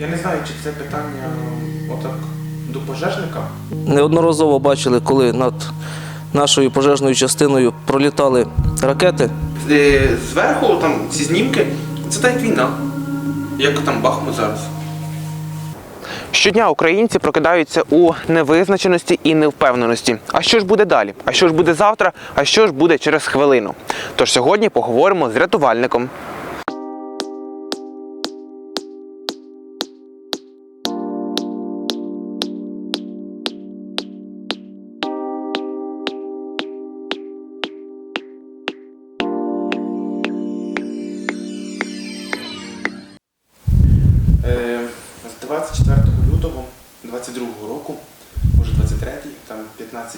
Я не знаю, чи це питання отак до пожежника. Неодноразово бачили, коли над нашою пожежною частиною пролітали ракети. Е, Зверху там ці знімки, це так як війна. Як там Бахмут зараз. Щодня українці прокидаються у невизначеності і невпевненості. А що ж буде далі? А що ж буде завтра? А що ж буде через хвилину? Тож сьогодні поговоримо з рятувальником.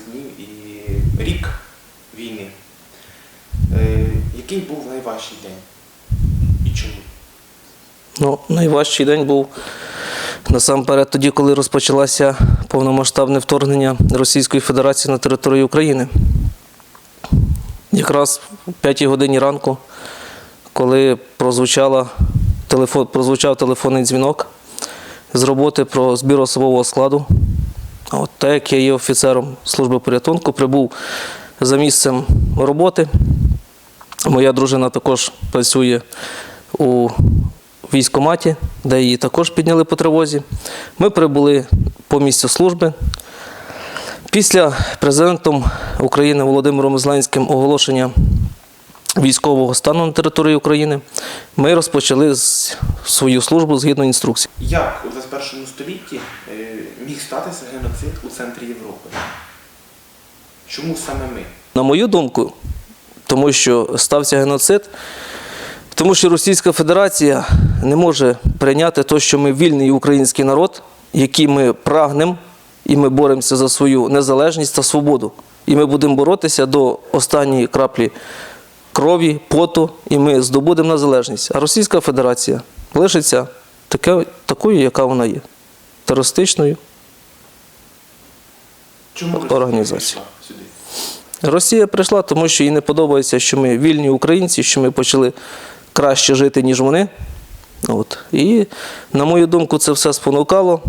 Днів і рік війни. Е, Який був найважчий день? І чому? Ну, найважчий день був насамперед тоді, коли розпочалося повномасштабне вторгнення Російської Федерації на територію України. Якраз в 5 годині ранку, коли прозвучала телефон, прозвучав телефонний дзвінок з роботи про збір особового складу. От так як я є офіцером служби порятунку, прибув за місцем роботи. Моя дружина також працює у військкоматі, де її також підняли по тривозі. Ми прибули по місцю служби. Після президентом України Володимиром Зеленським оголошення військового стану на території України ми розпочали свою службу згідно інструкцій. Як у 21 столітті е, міг статися геноцид у центрі Європи? Чому саме ми? На мою думку, тому що стався геноцид, тому що Російська Федерація не може прийняти те, що ми вільний український народ, який ми прагнемо, і ми боремося за свою незалежність та свободу. І ми будемо боротися до останньої краплі крові, поту, і ми здобудемо незалежність. А Російська Федерація лишиться такою, яка вона є, терористичною. Сюди? Росія прийшла, тому що їй не подобається, що ми вільні українці, що ми почали краще жити, ніж вони. От. І, на мою думку, це все спонукало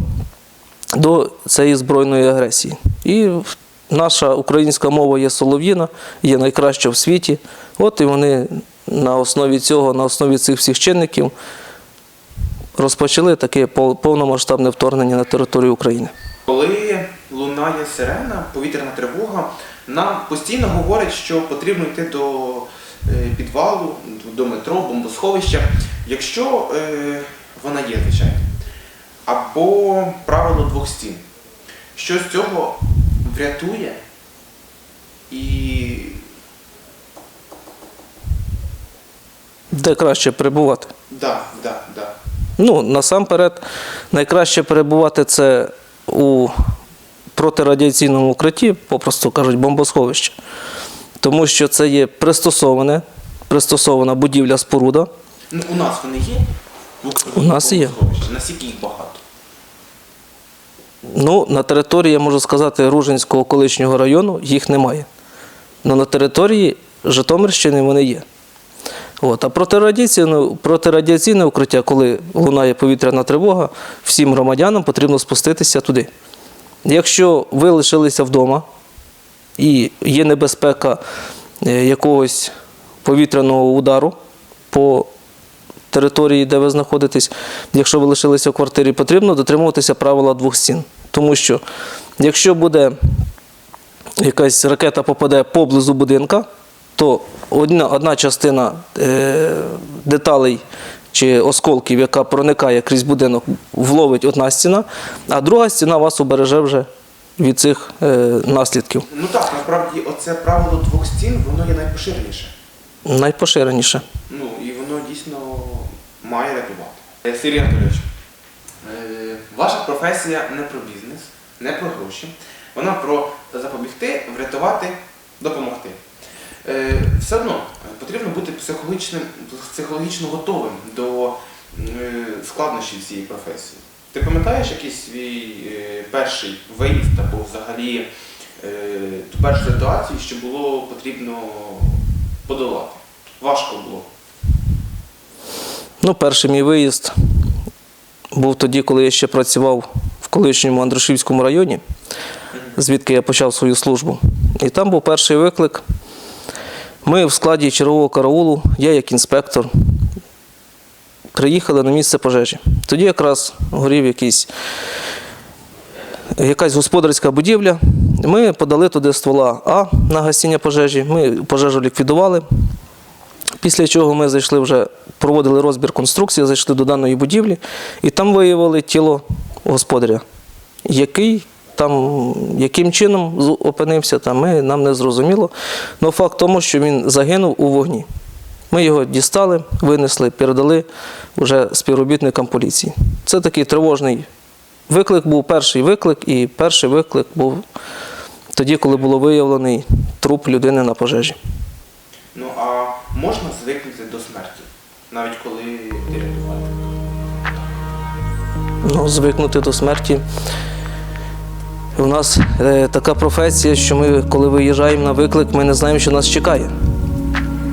до цієї збройної агресії. І наша українська мова є солов'їна, є найкраща в світі. От і вони на основі цього, на основі цих всіх чинників розпочали таке повномасштабне вторгнення на територію України. Коли лунає сирена, повітряна тривога, нам постійно говорять, що потрібно йти до е, підвалу, до метро, бомбосховища, якщо е, вона є, звичайно. Або правило двох стін. Що з цього врятує і Де краще перебувати? да, да, да. Ну, насамперед, найкраще перебувати це у протирадіаційному укритті, попросту кажуть, бомбосховище. Тому що це є пристосоване, пристосована будівля споруда. Ну, у нас вони є? У нас є. Наскільки їх багато? Ну, на території, я можу сказати, Ружинського колишнього району їх немає. Але на території Житомирщини вони є. От. А протирадіаційне, протирадіаційне укриття, коли лунає повітряна тривога, всім громадянам потрібно спуститися туди. Якщо ви лишилися вдома і є небезпека е, якогось повітряного удару по території, де ви знаходитесь, якщо ви лишилися в квартирі, потрібно дотримуватися правила двох стін. Тому що якщо буде якась ракета попаде поблизу будинка, то одна, одна частина е, деталей чи осколків, яка проникає крізь будинок, вловить одна стіна, а друга стіна вас убереже вже від цих е, наслідків. Ну так, насправді оце правило двох стін, воно є найпоширеніше. Найпоширеніше. Ну і воно дійсно має рятувати. Е, Сергій Анатолійович, е, ваша професія не про бізнес, не про гроші. Вона про запобігти, врятувати, допомогти. Е, Все одно е, потрібно бути психологічним, психологічно готовим до е, складнощів цієї професії. Ти пам'ятаєш якийсь свій перший виїзд або взагалі ту першу ситуацію, що було потрібно подолати? Важко було. Ну, перший мій виїзд був тоді, коли я ще працював в колишньому Андрушівському районі, звідки я почав свою службу. І там був перший виклик. Ми в складі чергового караулу, я як інспектор, приїхали на місце пожежі. Тоді якраз горів якийсь, якась господарська будівля. Ми подали туди ствола А на гасіння пожежі. Ми пожежу ліквідували. Після чого ми зайшли вже, проводили розбір конструкції, зайшли до даної будівлі, і там виявили тіло господаря, який там, яким чином опинився, там, ми, нам не зрозуміло. Але факт тому, що він загинув у вогні. Ми його дістали, винесли, передали вже співробітникам поліції. Це такий тривожний виклик був перший виклик, і перший виклик був тоді, коли було виявлений труп людини на пожежі. Ну а можна звикнути до смерті, навіть коли ти рятувальник? Ну, звикнути до смерті. У нас е, така професія, що ми, коли виїжджаємо на виклик, ми не знаємо, що нас чекає.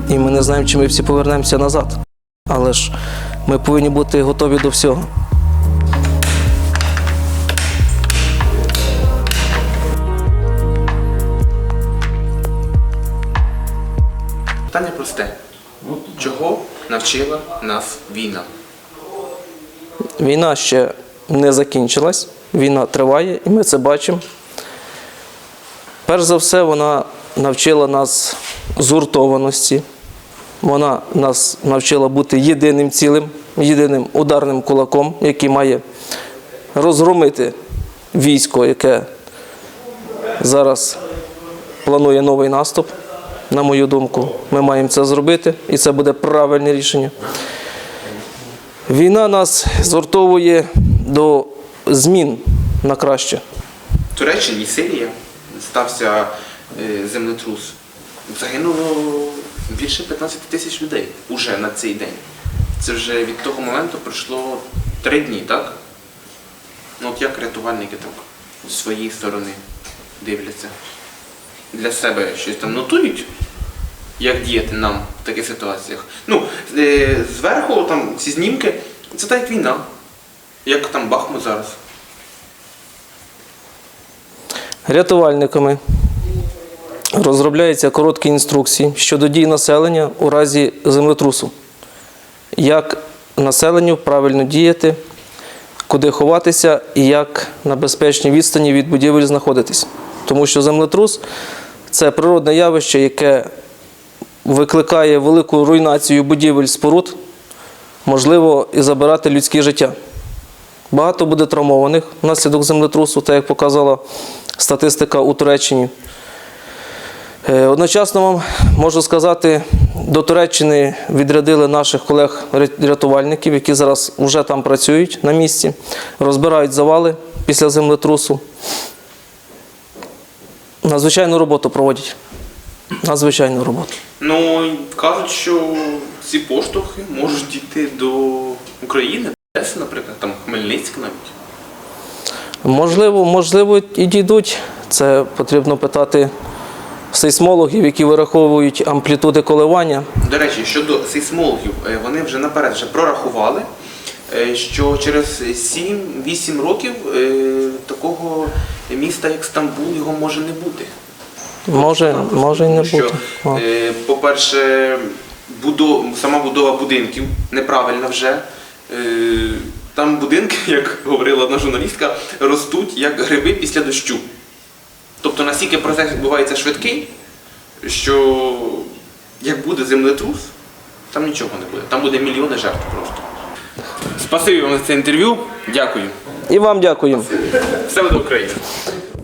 І ми не знаємо, чи ми всі повернемося назад. Але ж ми повинні бути готові до всього. Питання просте. Чого навчила нас війна? Війна ще не закінчилась, війна триває, і ми це бачимо. Перш за все, вона навчила нас згуртованості, вона нас навчила бути єдиним цілим, єдиним ударним кулаком, який має розгромити військо, яке зараз планує новий наступ. На мою думку, ми маємо це зробити, і це буде правильне рішення. Війна нас згуртовує до змін на краще. В Туреччині Сирія стався е, землетрус. Загинуло більше 15 тисяч людей уже на цей день. Це вже від того моменту пройшло три дні, так? Ну от як рятувальники так з своєї сторони дивляться? Для себе щось там нотують, як діяти нам в таких ситуаціях. Ну, е, зверху там ці знімки, це так як війна. Як там Бахмут зараз. Рятувальниками розробляються короткі інструкції щодо дій населення у разі землетрусу. Як населенню правильно діяти, куди ховатися і як на безпечній відстані від будівель знаходитись. Тому що землетрус це природне явище, яке викликає велику руйнацію будівель споруд, можливо, і забирати людське життя. Багато буде травмованих внаслідок землетрусу, так як показала статистика у Туреччині. Е, Одночасно вам можу сказати, до Туреччини відрядили наших колег-рятувальників, які зараз вже там працюють на місці, розбирають завали після землетрусу. Надзвичайну роботу проводять. Надзвичайну роботу. Ну, кажуть, що ці поштовхи можуть дійти до України, Одеси, наприклад, там Хмельницьк навіть. Можливо, можливо, і дійдуть. Це потрібно питати сейсмологів, які вираховують амплітуди коливання. До речі, щодо сейсмологів, е, вони вже наперед вже прорахували, е, що через 7-8 років е, такого міста, як Стамбул, його може не бути. Може, може і не що, бути. По-перше, будо- сама будова будинків неправильна вже. Е, Там будинки, як говорила одна журналістка, ростуть як гриби після дощу. Тобто настільки процес відбувається швидкий, що як буде землетрус, там нічого не буде. Там буде мільйони жертв просто. Спасибі вам за це інтерв'ю. Дякую. І вам дякую. Все буде Україна.